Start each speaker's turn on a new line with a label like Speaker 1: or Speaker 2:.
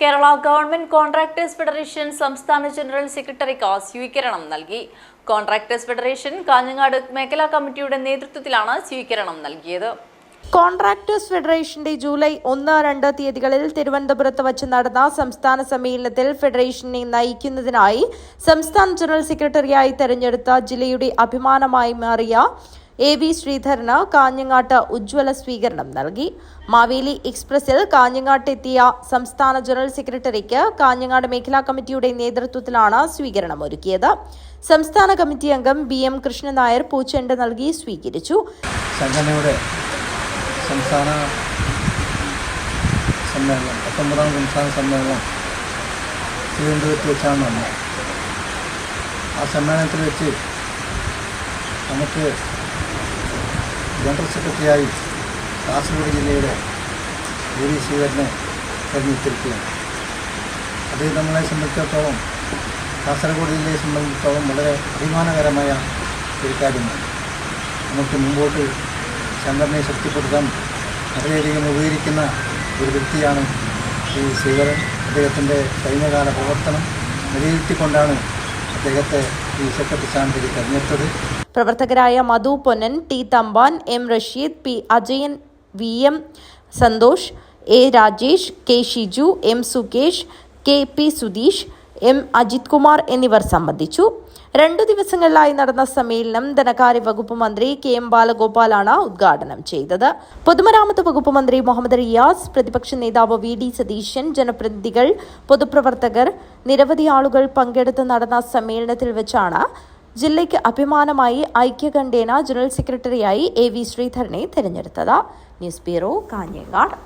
Speaker 1: Kerala government contractors federation സംസ്ഥാന general സെക്രട്ടറിക്ക് സ്വീകരണം നൽകി. കോൺട്രാക്ടേഴ്സ് ഫെഡറേഷൻ കാഞ്ഞങ്ങാട് മേഖലാ കമ്മിറ്റിയുടെ നേതൃത്വത്തിലാണ് സ്വീകരണം നൽകിയത്.
Speaker 2: കോൺട്രാക്ടേഴ്സ് ഫെഡറേഷന്റെ ജൂലൈ ഒന്ന് രണ്ട് തീയതികളിൽ തിരുവനന്തപുരത്ത് വച്ച് നടന്ന സംസ്ഥാന സമ്മേളനത്തിൽ ഫെഡറേഷനെ നയിക്കുന്നതിനായി സംസ്ഥാന ജനറൽ സെക്രട്ടറിയായി തെരഞ്ഞെടുത്ത ജില്ലയുടെ അഭിമാനമായി മാറിയ എ വി ശ്രീധരന് കാഞ്ഞങ്ങാട്ട് ഉജ്ജ്വല സ്വീകരണം നൽകി. മാവേലി എക്സ്പ്രസിൽ കാഞ്ഞങ്ങാട്ടെത്തിയ സംസ്ഥാന ജനറൽ സെക്രട്ടറിക്ക് കാഞ്ഞങ്ങാട് മേഖലാ കമ്മിറ്റിയുടെ നേതൃത്വത്തിലാണ് സ്വീകരണം ഒരുക്കിയത്. സംസ്ഥാന കമ്മിറ്റി അംഗം ബി എം കൃഷ്ണൻ നായർ പൂച്ചെണ്ട് നൽകി സ്വീകരിച്ചു.
Speaker 3: സംഘടനയുടെ സംസ്ഥാന സമ്മേളനം സംസ്ഥാന സമ്മേളനം തിരുവനന്തപുരത്ത് വെച്ചാണ് ആ സമ്മേളനത്തിൽ വെച്ച് നമുക്ക് ജനറൽ സെക്രട്ടറിയായി കാസർഗോഡ് ജില്ലയുടെ എ വി ശ്രീധരനെ തെരഞ്ഞെടുത്തിരിക്കുകയാണ്. അത് നമ്മളെ സംബന്ധിച്ചിടത്തോളം കാസർഗോഡ് ജില്ലയെ സംബന്ധിച്ചിടത്തോളം വളരെ അഭിമാനകരമായ ഒരു കാര്യമാണ്. നമുക്ക് മുമ്പോട്ട് ചന്ദ്രനെ ശക്തിപ്പെടുത്താൻ വളരെയധികം ഉപകരിക്കുന്ന ഒരു വ്യക്തിയാണ് ഈ ശ്രീധരൻ. അദ്ദേഹത്തിന്റെ കഴിഞ്ഞകാല പ്രവർത്തനം വിലയിരുത്തിക്കൊണ്ടാണ് അദ്ദേഹത്തെ ഈ സെക്രട്ടറി സ്ഥാനത്തേക്ക് തെരഞ്ഞെടുത്തത്.
Speaker 2: പ്രവർത്തകരായ Madhu Ponnan T Thampan M Rasheed P Ajayan V M Santhosh A Rajesh K Shiju M Sukesh K P Sudheesh M Ajith Kumar എന്നിവർ സംബന്ധിച്ചു. രണ്ടു ദിവസങ്ങളിലായി നടന്ന സമ്മേളനം ധനകാര്യ വകുപ്പ് മന്ത്രി കെ എം ബാലഗോപാലാണ് ഉദ്ഘാടനം ചെയ്തത്. പൊതുമരാമത്ത് വകുപ്പ് മന്ത്രി മുഹമ്മദ് റിയാസ് പ്രതിപക്ഷ നേതാവ് വി ഡി സതീശൻ ജനപ്രതിനിധികൾ പൊതുപ്രവർത്തകർ നിരവധി ആളുകൾ പങ്കെടുത്ത് നടന്ന സമ്മേളനത്തിൽ വെച്ചാണ് ജില്ലയ്ക്ക് അഭിമാനമായി ഐക്യകണ്ഠേന ജനറൽ സെക്രട്ടറിയായി എ വി ശ്രീധരനെ തെരഞ്ഞെടുത്തത്. News bureau Kanhangad.